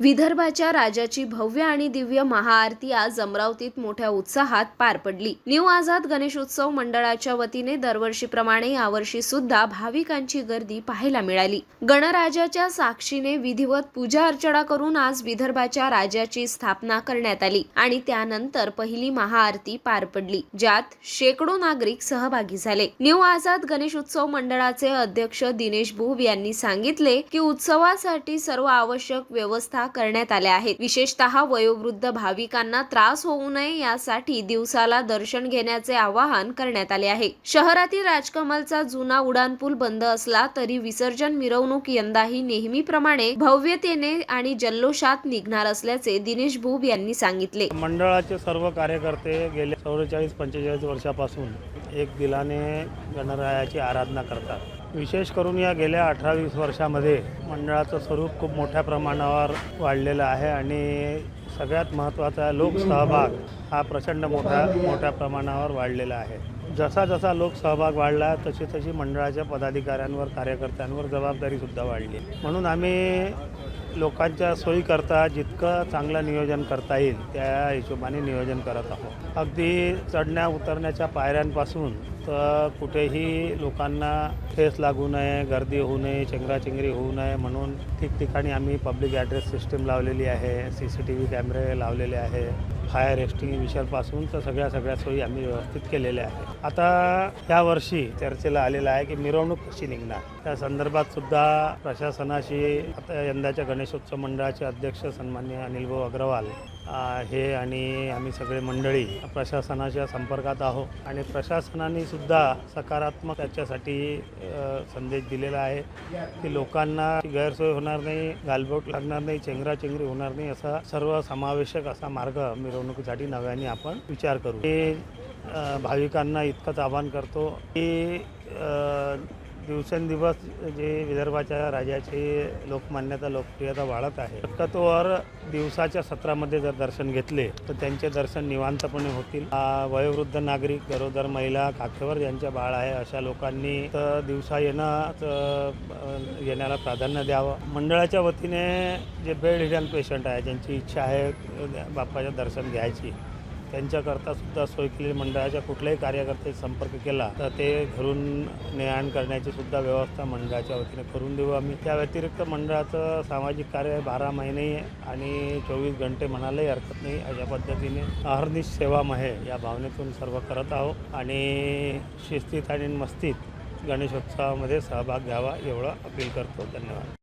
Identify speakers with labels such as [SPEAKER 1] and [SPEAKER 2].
[SPEAKER 1] विदर्भाच्या राजाची भव्य आणि दिव्य महाआरती आज अमरावतीत मोठ्या उत्साहात पार पडली. न्यू आझाद गणेशोत्सव मंडळाच्या वतीने दरवर्षीप्रमाणे यावर्षी सुद्धा भाविकांची गर्दी पाहायला मिळाली. गणराजाच्या साक्षीने विधिवत पूजा अर्चना करून आज विदर्भाच्या राजाची स्थापना करण्यात आली आणि त्यानंतर पहिली महाआरती पार पडली ज्यात शेकडो नागरिक सहभागी झाले. न्यू आझाद गणेशोत्सव मंडळाचे अध्यक्ष दिनेश बुब यांनी सांगितले की उत्सवासाठी सर्व आवश्यक व्यवस्था करण्यात आल्या आहेत. विशेषतः वयोवृद्ध भाविकांना त्रास होऊ नये यासाठी दिवसाला दर्शन घेण्याचे आवाहन करण्यात आले आहे. शहरातील राजकमलचा जुना उड्डाणपूल बंद असला तरी विसर्जन मिरवणूक यंदाही नेहमीप्रमाणे भव्यतेने आणि जल्लोषात निघणार असल्याचे दिनेश भूब यांनी सांगितले.
[SPEAKER 2] मंडळाचे सर्व कार्यकर्ते गेल्या चौवेचाळीस पंचेचाळीस वर्षापासून एक दिलाने गणरायाची आराधना करतात. विशेष करून या गेल्या अठरा वीस वर्षामध्ये मंडळाचं स्वरूप खूप मोठ्या प्रमाणावर वाढलेलं आहे आणि सगळ्यात महत्त्वाचा लोकसहभाग हा प्रचंड मोठा मोठ्या प्रमाणावर वाढलेला आहे. जसा जसा लोकसहभाग वाढला तशी तशी मंडळाच्या पदाधिकाऱ्यांवर कार्यकर्त्यांवर जबाबदारीसुद्धा वाढली. म्हणून आम्ही लोकांच्या सोयीकरता जितकं चांगलं नियोजन करता येईल त्या हिशोबाने नियोजन करत आहोत. अगदी चढण्या उतरण्याच्या पायऱ्यांपासून तर कुठेही लोकांना ठेस लागू नये गर्दी होऊ नये चेंगराचेंगरी होऊ नये म्हणून ठिकठिकाणी आम्ही पब्लिक ॲड्रेस सिस्टीम लावलेली आहे सी सी टी व्ही कॅमेरे लावलेले आहे. फायर एक्स्टिंग्विशरपासून तर सगळ्या सगळ्या सोयी आम्ही व्यवस्थित केलेल्या आहेत. आता यावर्षी चर्चेला आलेलं आहे की मिरवणूक कशी निघणार? त्या संदर्भात सुद्धा प्रशासनाशी आता यंदाच्या गणेशोत्सव मंडळाचे अध्यक्ष सन्मान्य अनिलभाऊ अग्रवाल हे आणि आम्ही सगळे मंडळी प्रशासनाच्या संपर्कात आहोत. आणि प्रशासनाने सुद्धा सकारात्मक त्याच्यासाठी संदेश दिलेला आहे की लोकांना गैरसोय होणार नाही गालबोट लागणार नाही चेंगराचेंगरी होणार नाही असा सर्व समावेशक असा मार्ग मिरवणुकीसाठी नव्याने आपण विचार करू. हे भाविकांना इतकंच आवाहन करतो की दिवसेंदिवस जे विदर्भाच्या राजाची लोकमान्यता लोकप्रियता वाढत आहे. शक्यतोवर दिवसाच्या सत्रामध्ये जर दर्शन घेतले तर त्यांचे दर्शन निवांतपणे होतील. वयोवृद्ध नागरिक गरोदर महिला काखेवर ज्यांच्या बाळ आहे अशा लोकांनी तर दिवसा येणं येण्याला प्राधान्य द्यावं. मंडळाच्या वतीने जे बेड हिडन पेशंट आहे ज्यांची इच्छा आहे बाप्पाचं दर्शन घ्यायची त्यांच्याकरता सुद्धा सोय केलेली मंडळाच्या कुठल्याही कार्यकर्त्याशी संपर्क केला तर ते घरून ने आण करण्याची सुद्धा व्यवस्था मंडळाच्या वतीने करून देऊ आम्ही. त्या व्यतिरिक्त मंडळाचं सामाजिक कार्य बारा महिने आणि चोवीस घंटे म्हणायलाही हरकत नाही. अशा पद्धतीने अहर्निश सेवामहे या भावनेतून सर्व करत आहोत आणि शिस्तीत आणि मस्तीत गणेशोत्सवामध्ये सहभाग घ्यावा एवढं अपील करतो. धन्यवाद.